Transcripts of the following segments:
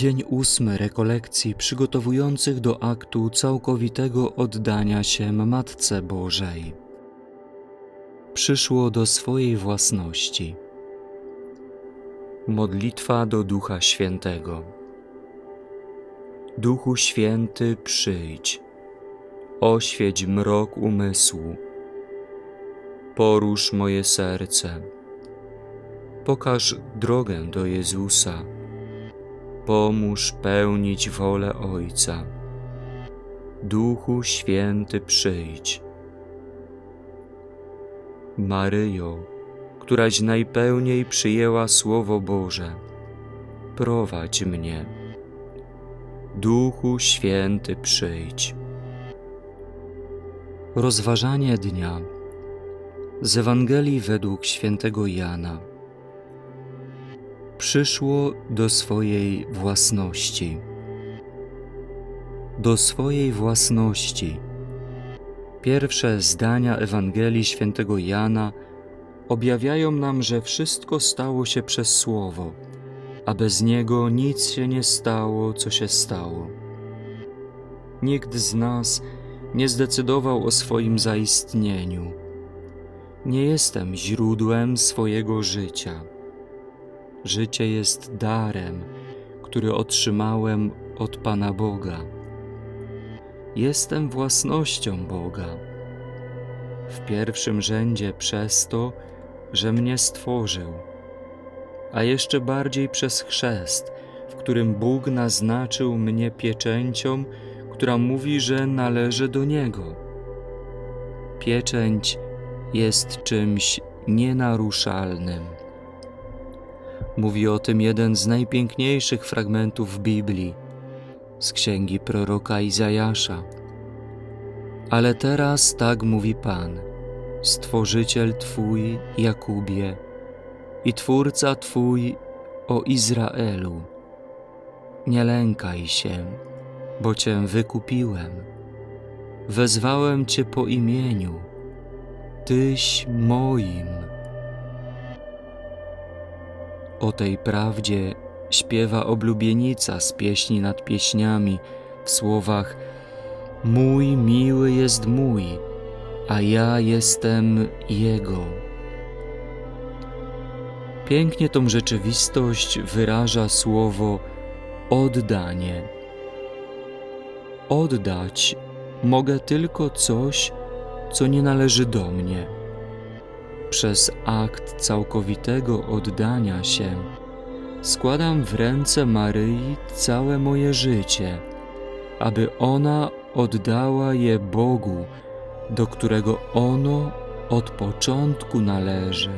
Dzień ósmy rekolekcji przygotowujących do aktu całkowitego oddania się Matce Bożej. Przyszło do swojej własności. Modlitwa do Ducha Świętego. Duchu Święty, przyjdź, oświeć mrok umysłu, porusz moje serce, pokaż drogę do Jezusa pomóż pełnić wolę Ojca. Duchu Święty przyjdź. Maryjo, któraś najpełniej przyjęła Słowo Boże, prowadź mnie. Duchu Święty przyjdź. Rozważanie dnia z Ewangelii według świętego Jana przyszło do swojej własności. Do swojej własności. Pierwsze zdania Ewangelii świętego Jana objawiają nam, że wszystko stało się przez Słowo, a bez Niego nic się nie stało, co się stało. Nikt z nas nie zdecydował o swoim zaistnieniu. Nie jestem źródłem swojego życia. Życie jest darem, który otrzymałem od Pana Boga. Jestem własnością Boga. W pierwszym rzędzie przez to, że mnie stworzył, a jeszcze bardziej przez chrzest, w którym Bóg naznaczył mnie pieczęcią, która mówi, że należy do Niego. Pieczęć jest czymś nienaruszalnym. Mówi o tym jeden z najpiękniejszych fragmentów Biblii z księgi proroka Izajasza. Ale teraz tak mówi Pan, Stworzyciel Twój, Jakubie, i Twórca Twój, o Izraelu. Nie lękaj się, bo Cię wykupiłem. Wezwałem Cię po imieniu. Tyś moim. O tej prawdzie śpiewa oblubienica z pieśni nad pieśniami w słowach Mój miły jest mój, a ja jestem Jego. Pięknie tą rzeczywistość wyraża słowo oddanie. Oddać mogę tylko coś, co nie należy do mnie przez akt całkowitego oddania się składam w ręce Maryi całe moje życie, aby ona oddała je Bogu, do którego ono od początku należy.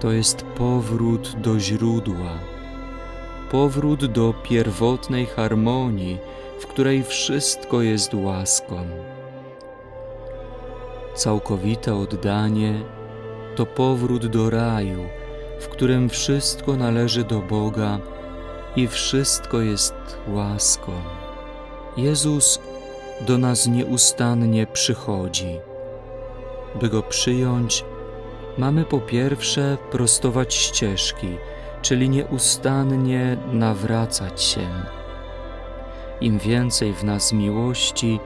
To jest powrót do źródła, powrót do pierwotnej harmonii, w której wszystko jest łaską. Całkowite oddanie to powrót do raju, w którym wszystko należy do Boga i wszystko jest łaską. Jezus do nas nieustannie przychodzi. By go przyjąć, mamy po pierwsze prostować ścieżki, czyli nieustannie nawracać się. Im więcej w nas miłości,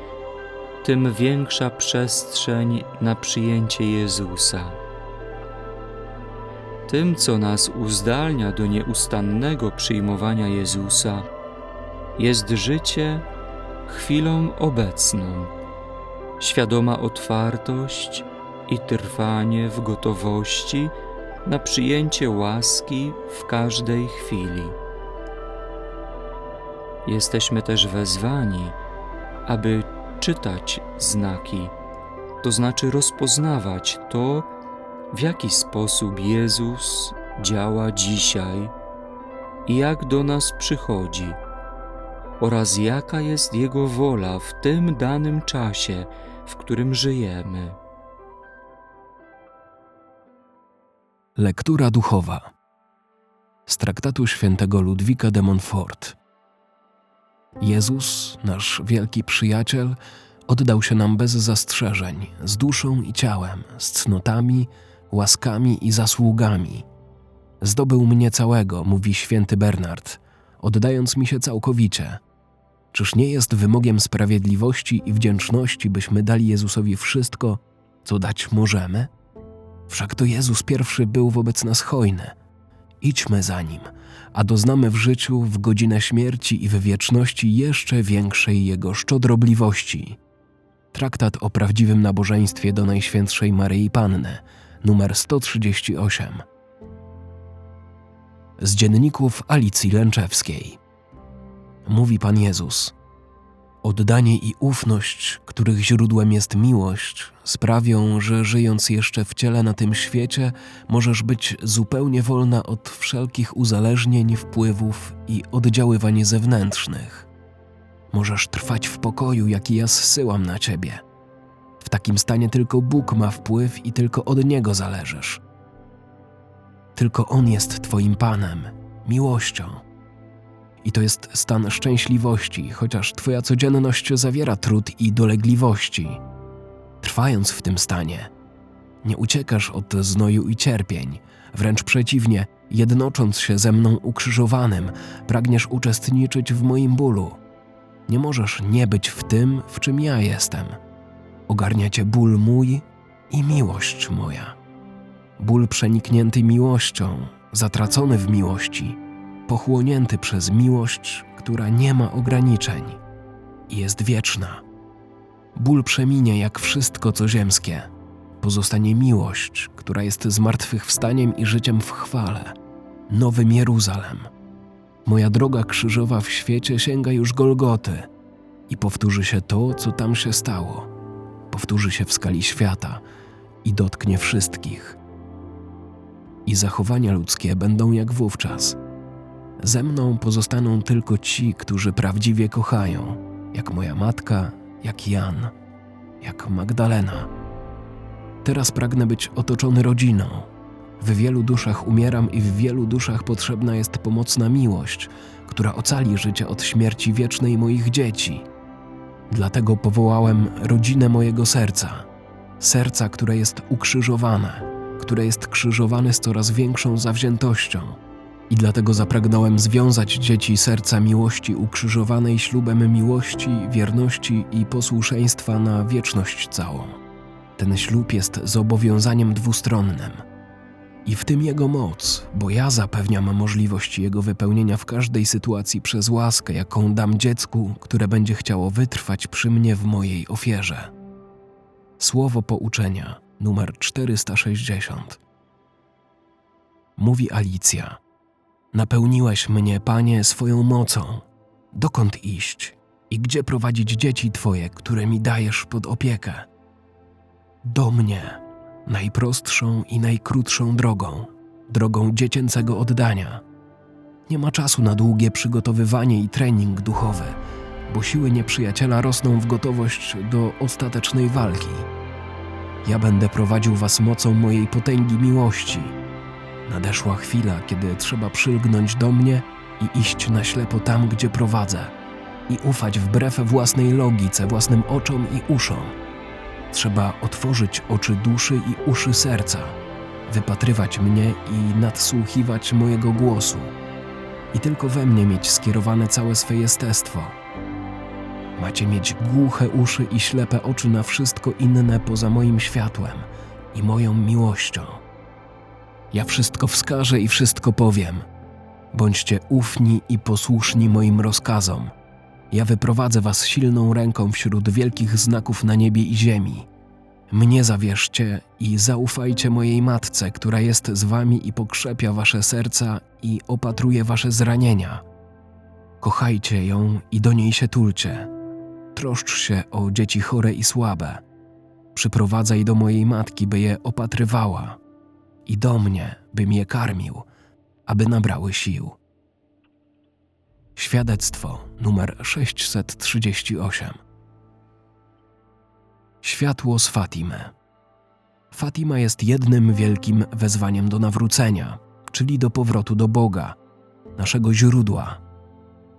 tym większa przestrzeń na przyjęcie Jezusa. Tym, co nas uzdalnia do nieustannego przyjmowania Jezusa, jest życie chwilą obecną, świadoma otwartość i trwanie w gotowości na przyjęcie łaski w każdej chwili. Jesteśmy też wezwani, aby czytać znaki, to znaczy rozpoznawać to, w jaki sposób Jezus działa dzisiaj i jak do nas przychodzi, oraz jaka jest Jego wola w tym danym czasie, w którym żyjemy. Lektura duchowa z traktatu świętego Ludwika de Montfort. Jezus, nasz wielki przyjaciel, oddał się nam bez zastrzeżeń, z duszą i ciałem, z cnotami, łaskami i zasługami. Zdobył mnie całego, mówi święty Bernard, oddając mi się całkowicie. Czyż nie jest wymogiem sprawiedliwości i wdzięczności, byśmy dali Jezusowi wszystko, co dać możemy? Wszak to Jezus pierwszy był wobec nas hojny. Idźmy za nim, a doznamy w życiu, w godzinę śmierci i w wieczności jeszcze większej Jego szczodrobliwości. Traktat o prawdziwym nabożeństwie do Najświętszej Maryi Panny, numer 138. Z dzienników Alicji Lęczewskiej. Mówi Pan Jezus: Oddanie i ufność, których źródłem jest miłość, sprawią, że żyjąc jeszcze w ciele na tym świecie, możesz być zupełnie wolna od wszelkich uzależnień, wpływów i oddziaływań zewnętrznych. Możesz trwać w pokoju, jaki ja zsyłam na ciebie. W takim stanie tylko Bóg ma wpływ i tylko od Niego zależysz. Tylko On jest Twoim Panem, miłością. I to jest stan szczęśliwości, chociaż Twoja codzienność zawiera trud i dolegliwości. Trwając w tym stanie, nie uciekasz od znoju i cierpień, wręcz przeciwnie, jednocząc się ze mną ukrzyżowanym, pragniesz uczestniczyć w moim bólu. Nie możesz nie być w tym, w czym ja jestem. Ogarnia cię ból mój i miłość moja. Ból przeniknięty miłością, zatracony w miłości, pochłonięty przez miłość, która nie ma ograniczeń i jest wieczna. Ból przeminie jak wszystko, co ziemskie. Pozostanie miłość, która jest zmartwychwstaniem i życiem w chwale. Nowym Jeruzalem. Moja droga krzyżowa w świecie sięga już Golgoty i powtórzy się to, co tam się stało. Powtórzy się w skali świata i dotknie wszystkich. I zachowania ludzkie będą jak wówczas. Ze mną pozostaną tylko ci, którzy prawdziwie kochają, jak moja matka, jak Jan, jak Magdalena. Teraz pragnę być otoczony rodziną. W wielu duszach umieram i w wielu duszach potrzebna jest pomocna miłość, która ocali życie od śmierci wiecznej moich dzieci. Dlatego powołałem rodzinę mojego serca. Serca, które jest ukrzyżowane, które jest krzyżowane z coraz większą zawziętością. I dlatego zapragnąłem związać dzieci serca miłości ukrzyżowanej ślubem miłości, wierności i posłuszeństwa na wieczność całą. Ten ślub jest zobowiązaniem dwustronnym. I w tym jego moc, bo ja zapewniam możliwość jego wypełnienia w każdej sytuacji przez łaskę, jaką dam dziecku, które będzie chciało wytrwać przy mnie w mojej ofierze. Słowo pouczenia, numer 460. Mówi Alicja. Napełniłeś mnie, Panie, swoją mocą. Dokąd iść i gdzie prowadzić dzieci Twoje, które mi dajesz pod opiekę? Do mnie, najprostszą i najkrótszą drogą, drogą dziecięcego oddania. Nie ma czasu na długie przygotowywanie i trening duchowy, bo siły nieprzyjaciela rosną w gotowość do ostatecznej walki. Ja będę prowadził Was mocą mojej potęgi miłości. Nadeszła chwila, kiedy trzeba przylgnąć do mnie i iść na ślepo tam, gdzie prowadzę, i ufać wbrew własnej logice, własnym oczom i uszom. Trzeba otworzyć oczy duszy i uszy serca, wypatrywać mnie i nadsłuchiwać mojego głosu, i tylko we mnie mieć skierowane całe swe jestestwo. Macie mieć głuche uszy i ślepe oczy na wszystko inne poza moim światłem i moją miłością. Ja wszystko wskażę i wszystko powiem. Bądźcie ufni i posłuszni moim rozkazom. Ja wyprowadzę was silną ręką wśród wielkich znaków na niebie i ziemi. Mnie zawierzcie i zaufajcie mojej matce, która jest z wami i pokrzepia wasze serca i opatruje wasze zranienia. Kochajcie ją i do niej się tulcie. Troszcz się o dzieci chore i słabe. Przyprowadzaj do mojej matki, by je opatrywała i do mnie, bym je karmił, aby nabrały sił. Świadectwo numer 638 Światło z Fatimy Fatima jest jednym wielkim wezwaniem do nawrócenia, czyli do powrotu do Boga, naszego źródła.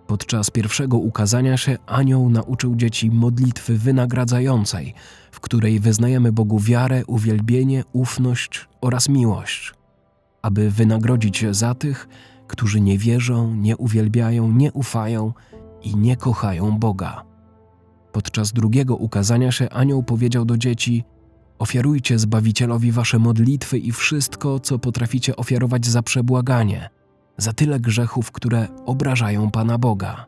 Podczas pierwszego ukazania się anioł nauczył dzieci modlitwy wynagradzającej, w której wyznajemy Bogu wiarę, uwielbienie, ufność oraz miłość. aby wynagrodzić za tych, którzy nie wierzą, nie uwielbiają, nie ufają i nie kochają Boga. Podczas drugiego ukazania się anioł powiedział do dzieci: Ofiarujcie Zbawicielowi wasze modlitwy i wszystko, co potraficie ofiarować za przebłaganie, za tyle grzechów, które obrażają Pana Boga.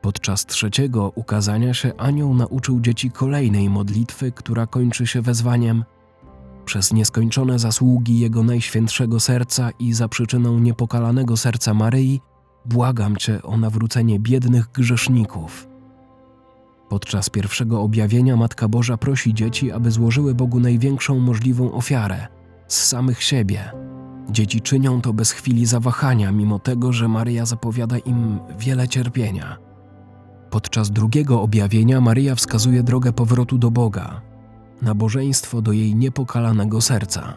Podczas trzeciego ukazania się anioł nauczył dzieci kolejnej modlitwy, która kończy się wezwaniem: Przez nieskończone zasługi Jego Najświętszego Serca i za przyczyną niepokalanego serca Maryi, błagam Cię o nawrócenie biednych grzeszników. Podczas pierwszego objawienia Matka Boża prosi dzieci, aby złożyły Bogu największą możliwą ofiarę z samych siebie. Dzieci czynią to bez chwili zawahania, mimo tego, że Maryja zapowiada im wiele cierpienia. Podczas drugiego objawienia Maryja wskazuje drogę powrotu do Boga, nabożeństwo do jej niepokalanego serca.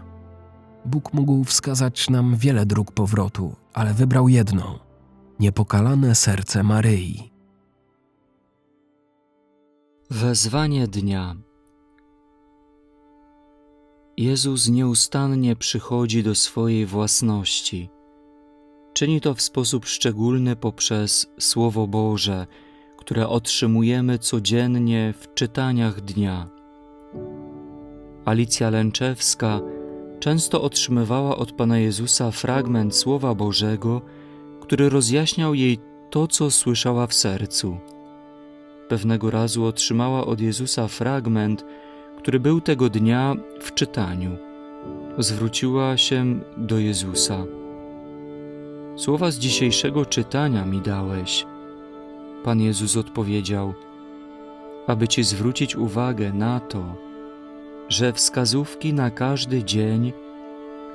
Bóg mógł wskazać nam wiele dróg powrotu, ale wybrał jedną niepokalane serce Maryi. Wezwanie dnia. Jezus nieustannie przychodzi do swojej własności. Czyni to w sposób szczególny poprzez Słowo Boże, które otrzymujemy codziennie w czytaniach dnia. Alicja Lęczewska często otrzymywała od Pana Jezusa fragment Słowa Bożego, który rozjaśniał jej to, co słyszała w sercu. Pewnego razu otrzymała od Jezusa fragment, który był tego dnia w czytaniu. Zwróciła się do Jezusa. Słowa z dzisiejszego czytania mi dałeś. Pan Jezus odpowiedział, aby ci zwrócić uwagę na to, że wskazówki na każdy dzień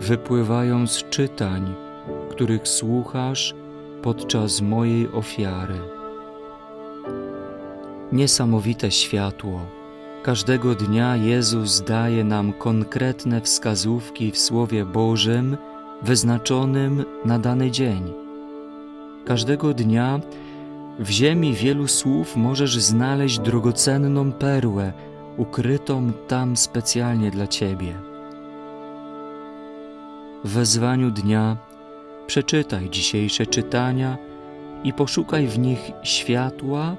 wypływają z czytań, których słuchasz podczas mojej ofiary. Niesamowite światło. Każdego dnia Jezus daje nam konkretne wskazówki w Słowie Bożym wyznaczonym na dany dzień. Każdego dnia w ziemi wielu słów możesz znaleźć drogocenną perłę, ukrytą tam specjalnie dla Ciebie. W wezwaniu dnia przeczytaj dzisiejsze czytania i poszukaj w nich światła,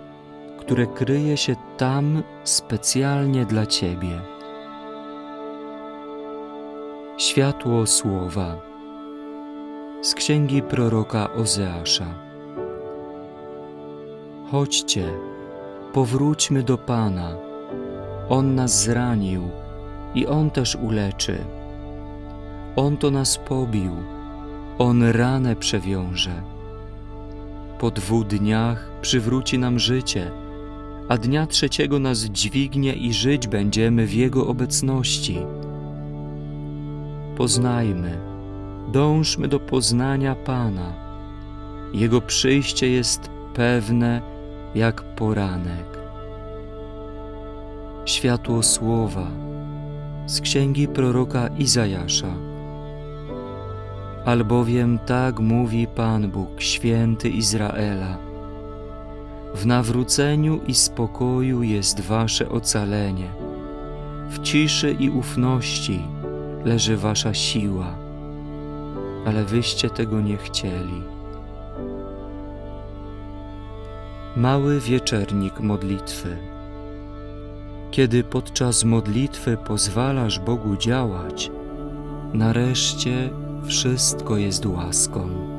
które kryje się tam specjalnie dla Ciebie. Światło Słowa z księgi proroka Ozeasza. Chodźcie, powróćmy do Pana. On nas zranił i On też uleczy. On to nas pobił, On ranę przewiąże. Po dwóch dniach przywróci nam życie, a dnia trzeciego nas dźwignie i żyć będziemy w Jego obecności. Poznajmy, dążmy do poznania Pana. Jego przyjście jest pewne jak poranek. Światło Słowa z księgi proroka Izajasza. Albowiem tak mówi Pan Bóg, święty Izraela. W nawróceniu i spokoju jest wasze ocalenie. W ciszy i ufności leży wasza siła, ale wyście tego nie chcieli. Mały wieczernik modlitwy. Kiedy podczas modlitwy pozwalasz Bogu działać, nareszcie wszystko jest łaską.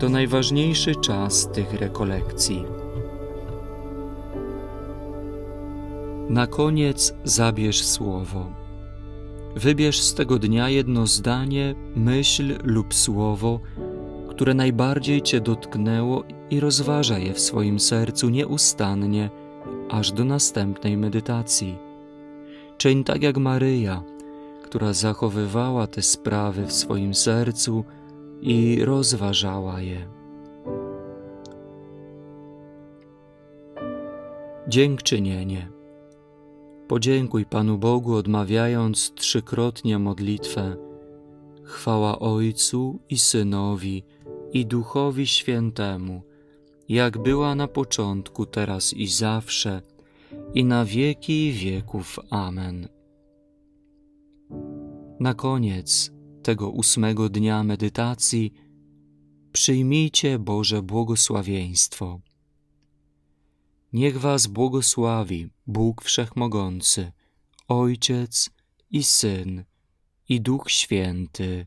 to najważniejszy czas tych rekolekcji. Na koniec zabierz słowo. Wybierz z tego dnia jedno zdanie, myśl lub słowo, które najbardziej Cię dotknęło i rozważaj je w swoim sercu nieustannie, aż do następnej medytacji. Czyń tak jak Maryja, która zachowywała te sprawy w swoim sercu i rozważała je. Dziękczynienie. Podziękuj Panu Bogu, odmawiając trzykrotnie modlitwę. Chwała Ojcu i Synowi i Duchowi Świętemu, jak była na początku, teraz i zawsze, i na wieki wieków. Amen. Na koniec tego ósmego dnia medytacji przyjmijcie Boże błogosławieństwo. Niech Was błogosławi Bóg Wszechmogący, Ojciec i Syn i Duch Święty.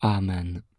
Amen.